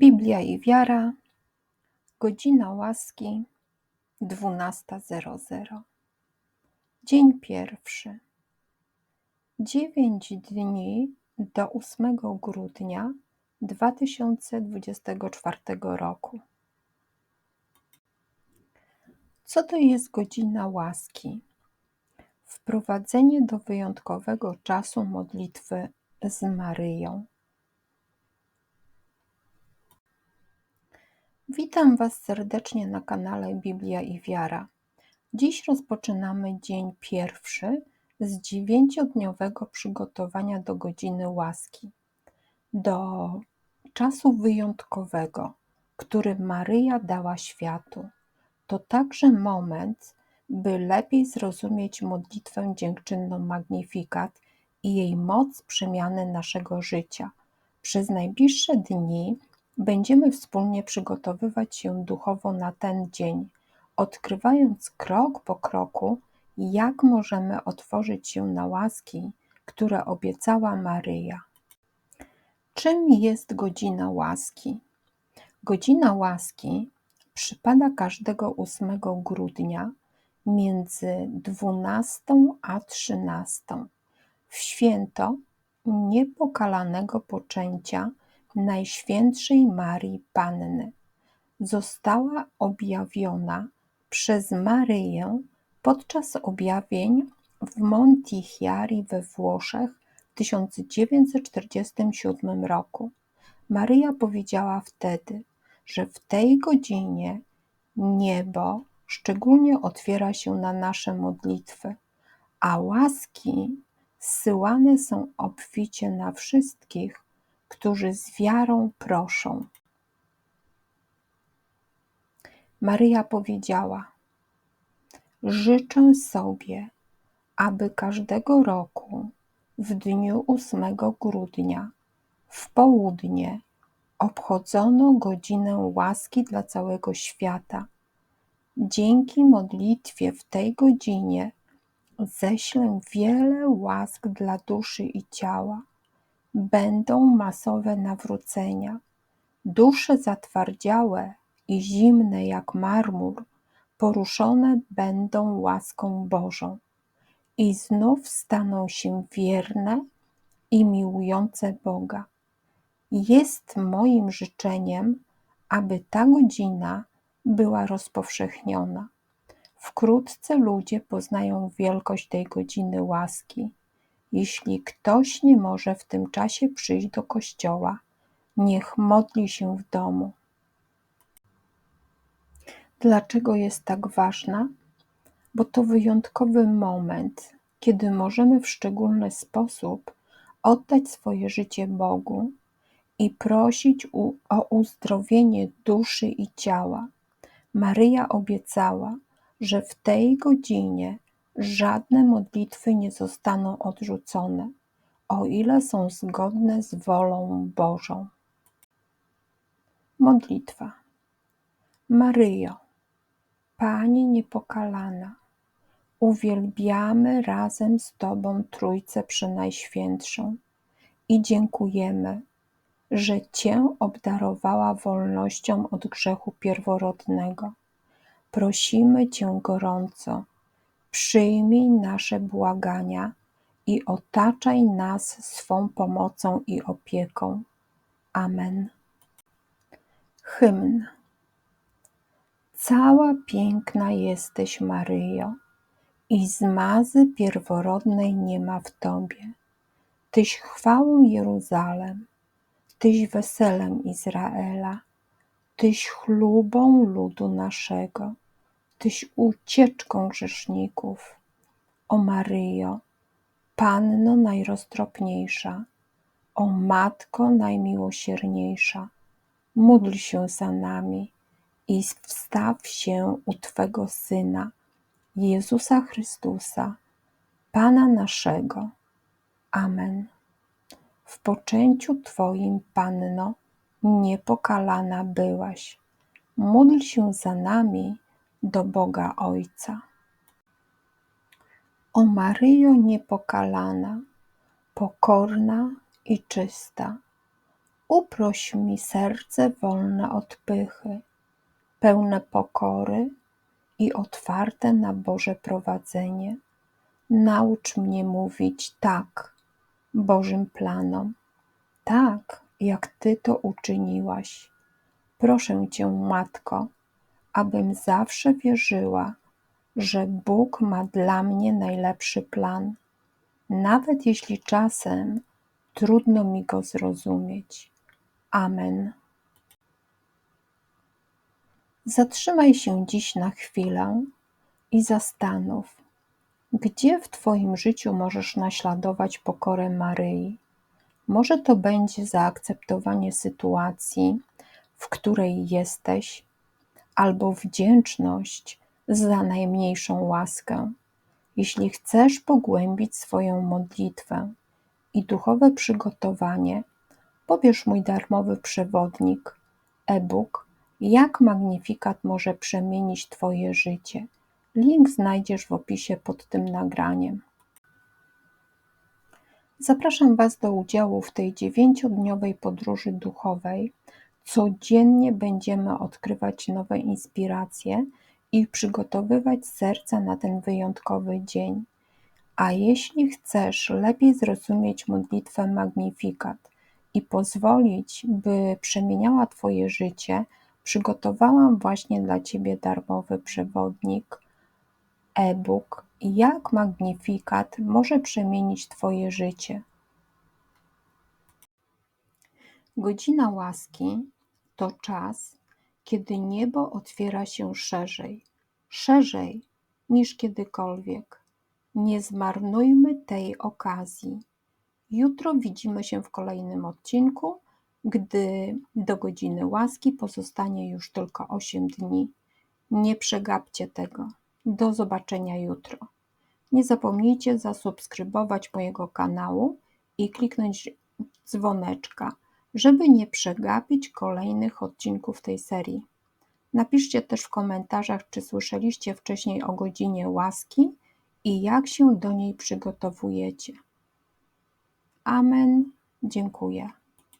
Biblia i wiara, godzina łaski, 12.00. Dzień pierwszy. Dziewięć dni do 8 grudnia 2024 roku. Co to jest godzina łaski? Wprowadzenie do wyjątkowego czasu modlitwy z Maryją. Witam Was serdecznie na kanale Biblia i Wiara. Dziś rozpoczynamy dzień pierwszy z dziewięciodniowego przygotowania do godziny łaski, do czasu wyjątkowego, który Maryja dała światu. To także moment, by lepiej zrozumieć modlitwę dziękczynną Magnifikat i jej moc przemiany naszego życia. Przez najbliższe dni Będziemy wspólnie przygotowywać się duchowo na ten dzień, odkrywając krok po kroku, jak możemy otworzyć się na łaski, które obiecała Maryja. Czym jest godzina łaski? Godzina łaski przypada każdego 8 grudnia między 12 a 13 w święto niepokalanego poczęcia Najświętszej Marii Panny. Została objawiona przez Maryję podczas objawień w Montichiari we Włoszech w 1947 roku. Maryja powiedziała wtedy, że w tej godzinie niebo szczególnie otwiera się na nasze modlitwy, a łaski zsyłane są obficie na wszystkich, którzy z wiarą proszą. Maryja powiedziała: Życzę sobie, aby każdego roku w dniu 8 grudnia w południe obchodzono godzinę łaski dla całego świata. Dzięki modlitwie w tej godzinie ześlę wiele łask dla duszy i ciała będą masowe nawrócenia. Dusze zatwardziałe i zimne jak marmur poruszone będą łaską Bożą i znów staną się wierne i miłujące Boga. Jest moim życzeniem, aby ta godzina była rozpowszechniona. Wkrótce ludzie poznają wielkość tej godziny łaski jeśli ktoś nie może w tym czasie przyjść do kościoła, niech modli się w domu. Dlaczego jest tak ważna? Bo to wyjątkowy moment, kiedy możemy w szczególny sposób oddać swoje życie Bogu i prosić o uzdrowienie duszy i ciała. Maryja obiecała, że w tej godzinie Żadne modlitwy nie zostaną odrzucone, o ile są zgodne z wolą Bożą. Modlitwa. Maryjo, Pani niepokalana, uwielbiamy razem z Tobą Trójcę Przenajświętszą i dziękujemy, że Cię obdarowała wolnością od grzechu pierworodnego. Prosimy Cię gorąco, Przyjmij nasze błagania i otaczaj nas swą pomocą i opieką. Amen. Hymn. Cała piękna jesteś, Maryjo, i zmazy pierworodnej nie ma w Tobie. Tyś chwałą Jeruzalem, Tyś weselem Izraela, Tyś chlubą ludu naszego. Tyś ucieczką grzeszników. O Maryjo, Panno najroztropniejsza, o Matko najmiłosierniejsza, módl się za nami i wstaw się u Twego Syna, Jezusa Chrystusa, Pana naszego. Amen. W poczęciu Twoim, Panno, niepokalana byłaś. Módl się za nami, do Boga Ojca. O Maryjo niepokalana, pokorna i czysta, Uproś mi serce wolne od pychy, pełne pokory i otwarte na Boże prowadzenie. Naucz mnie mówić tak Bożym planom, tak jak Ty to uczyniłaś. Proszę Cię, Matko, abym zawsze wierzyła, że Bóg ma dla mnie najlepszy plan, nawet jeśli czasem trudno mi go zrozumieć. Amen. Zatrzymaj się dziś na chwilę i zastanów, gdzie w Twoim życiu możesz naśladować pokorę Maryi. Może to będzie zaakceptowanie sytuacji, w której jesteś, albo wdzięczność za najmniejszą łaskę. Jeśli chcesz pogłębić swoją modlitwę i duchowe przygotowanie, pobierz mój darmowy przewodnik, e-book Jak magnifikat może przemienić Twoje życie. Link znajdziesz w opisie pod tym nagraniem. Zapraszam Was do udziału w tej dziewięciodniowej podróży duchowej. Codziennie będziemy odkrywać nowe inspiracje i przygotowywać serce na ten wyjątkowy dzień. A jeśli chcesz lepiej zrozumieć modlitwę Magnifikat i pozwolić, by przemieniała Twoje życie, przygotowałam właśnie dla Ciebie darmowy przewodnik e-book Jak Magnifikat może przemienić Twoje życie. Godzina łaski to czas, kiedy niebo otwiera się szerzej, szerzej niż kiedykolwiek. Nie zmarnujmy tej okazji. Jutro widzimy się w kolejnym odcinku, gdy do godziny łaski pozostanie już tylko 8 dni. Nie przegapcie tego. Do zobaczenia jutro. Nie zapomnijcie zasubskrybować mojego kanału i kliknąć dzwoneczka, żeby nie przegapić kolejnych odcinków tej serii. Napiszcie też w komentarzach, czy słyszeliście wcześniej o godzinie łaski i jak się do niej przygotowujecie. Amen. Dziękuję.